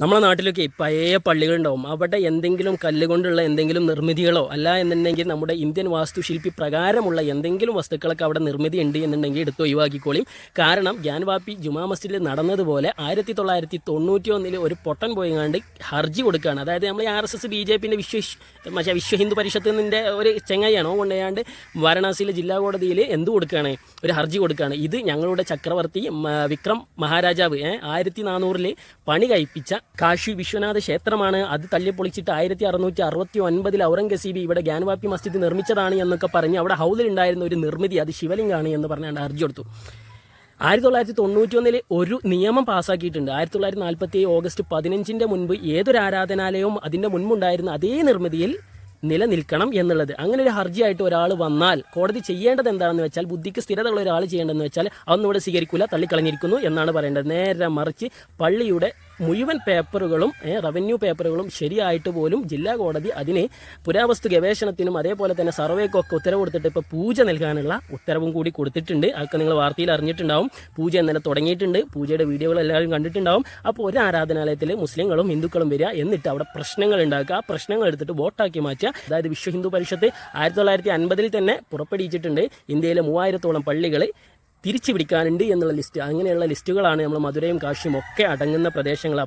നമ്മുടെ നാട്ടിലൊക്കെ പഴയ പള്ളികളുണ്ടാവും. അവിടെ എന്തെങ്കിലും കല്ലുകൊണ്ടുള്ള എന്തെങ്കിലും നിർമ്മിതികളോ അല്ല എന്നുണ്ടെങ്കിൽ നമ്മുടെ ഇന്ത്യൻ വാസ്തുശില്പി പ്രകാരമുള്ള എന്തെങ്കിലും വസ്തുക്കളൊക്കെ അവിടെ നിർമ്മിതി ഉണ്ട് എന്നുണ്ടെങ്കിൽ എടുത്ത് ഒഴിവാക്കിക്കോളിയും. കാരണം ഗ്യാൻവാപ്പി ജുമാ മസ്ജിദിൽ നടന്നതുപോലെ ആയിരത്തി തൊള്ളായിരത്തി തൊണ്ണൂറ്റി ഒന്നിൽ ഒരു പൊട്ടൻ പോയിങ്ങാണ്ട് ഹർജി കൊടുക്കുകയാണ്. അതായത് നമ്മൾ R S S B J പിന്റെ വിശ്വ മറ്റേ വിശ്വ ഹിന്ദു പരിഷത്തിന്റെ ഒരു ചെങ്ങായിയാണോ കൊണ്ടുപോയാണ്ട് വാരണാസിയിലെ ജില്ലാ കോടതിയിൽ എന്ത് കൊടുക്കുകയാണ്? ഒരു ഹർജി കൊടുക്കുകയാണ്. ഇത് ഞങ്ങളുടെ ചക്രവർത്തി വിക്രം മഹാരാജാവ് ആയിരത്തി നാനൂറിൽ പണി കഴിപ്പിച്ച കാശി വിശ്വനാഥ ക്ഷേത്രമാണ്. അത് തല്ലിപ്പൊളിച്ചിട്ട് ആയിരത്തി അറുന്നൂറ്റി അറുപത്തി ഒൻപതിൽ ഔറംഗസീബ് ഇവിടെ ഗ്യാൻവാപ്പി മസ്ജിദ് നിർമ്മിച്ചതാണ് എന്നൊക്കെ പറഞ്ഞ് അവിടെ ഹൗദിലുണ്ടായിരുന്ന ഒരു നിർമ്മിതി അത് ശിവലിംഗാണ് എന്ന് പറഞ്ഞാണ്ട് ഹർജി കൊടുത്തു. ആയിരത്തി തൊള്ളായിരത്തി തൊണ്ണൂറ്റി ഒന്നിൽ ഒരു നിയമം പാസ്സാക്കിയിട്ടുണ്ട്. ആയിരത്തി തൊള്ളായിരത്തി നാൽപ്പത്തി ഓഗസ്റ്റ് പതിനഞ്ചിന്റെ മുൻപ് ഏതൊരു ആരാധനാലയവും അതിന്റെ മുൻപുണ്ടായിരുന്ന അതേ നിർമ്മിതിയിൽ നിലനിൽക്കണം എന്നുള്ളത്. അങ്ങനെ ഒരു ഹർജിയായിട്ട് ഒരാൾ വന്നാൽ കോടതി ചെയ്യേണ്ടത് എന്താണെന്ന് വെച്ചാൽ ബുദ്ധിക്ക് സ്ഥിരതയുള്ള ഒരാൾ ചെയ്യേണ്ടതെന്ന് വെച്ചാൽ അതൊന്നും ഇവിടെ സ്വീകരിക്കില്ല തള്ളിക്കളഞ്ഞിരിക്കുന്നു എന്നാണ് പറയേണ്ടത്. നേരെ മറിച്ച് പള്ളിയുടെ മുഴുവൻ പേപ്പറുകളും റവന്യൂ പേപ്പറുകളും ശരിയായിട്ട് പോലും ജില്ലാ കോടതി അതിന് പുരാവസ്തു ഗവേഷണത്തിനും അതേപോലെ തന്നെ സർവേക്കൊക്കെ ഉത്തരവ് കൊടുത്തിട്ട് ഇപ്പോൾ പൂജ നൽകാനുള്ള ഉത്തരവും കൂടി കൊടുത്തിട്ടുണ്ട്. അതൊക്കെ നിങ്ങൾ വാർത്തയിൽ അറിഞ്ഞിട്ടുണ്ടാവും. പൂജ ഇന്നലെ തുടങ്ങിയിട്ടുണ്ട്. പൂജയുടെ വീഡിയോകൾ എല്ലാവരും കണ്ടിട്ടുണ്ടാവും. അപ്പോൾ ഒരു ആരാധനാലയത്തിൽ മുസ്ലിങ്ങളും ഹിന്ദുക്കളും വരിക എന്നിട്ട് അവിടെ പ്രശ്നങ്ങൾ ഉണ്ടാക്കുക. ആ പ്രശ്നങ്ങൾ എടുത്തിട്ട് വോട്ടാക്കി മാറ്റുക. അതായത് വിശ്വ ഹിന്ദു പരിഷത്ത് ആയിരത്തി തൊള്ളായിരത്തി അൻപതിൽ തന്നെ പുറപ്പെടുവിച്ചിട്ടുണ്ട്. ഇന്ത്യയിലെ മൂവായിരത്തോളം പള്ളികൾ തിരിച്ചു പിടിക്കാനുണ്ട് എന്നുള്ള ലിസ്റ്റ്. അങ്ങനെയുള്ള ലിസ്റ്റുകളാണ് നമ്മൾ മധുരയും കാശിയും ഒക്കെ അടങ്ങുന്ന പ്രദേശങ്ങൾ.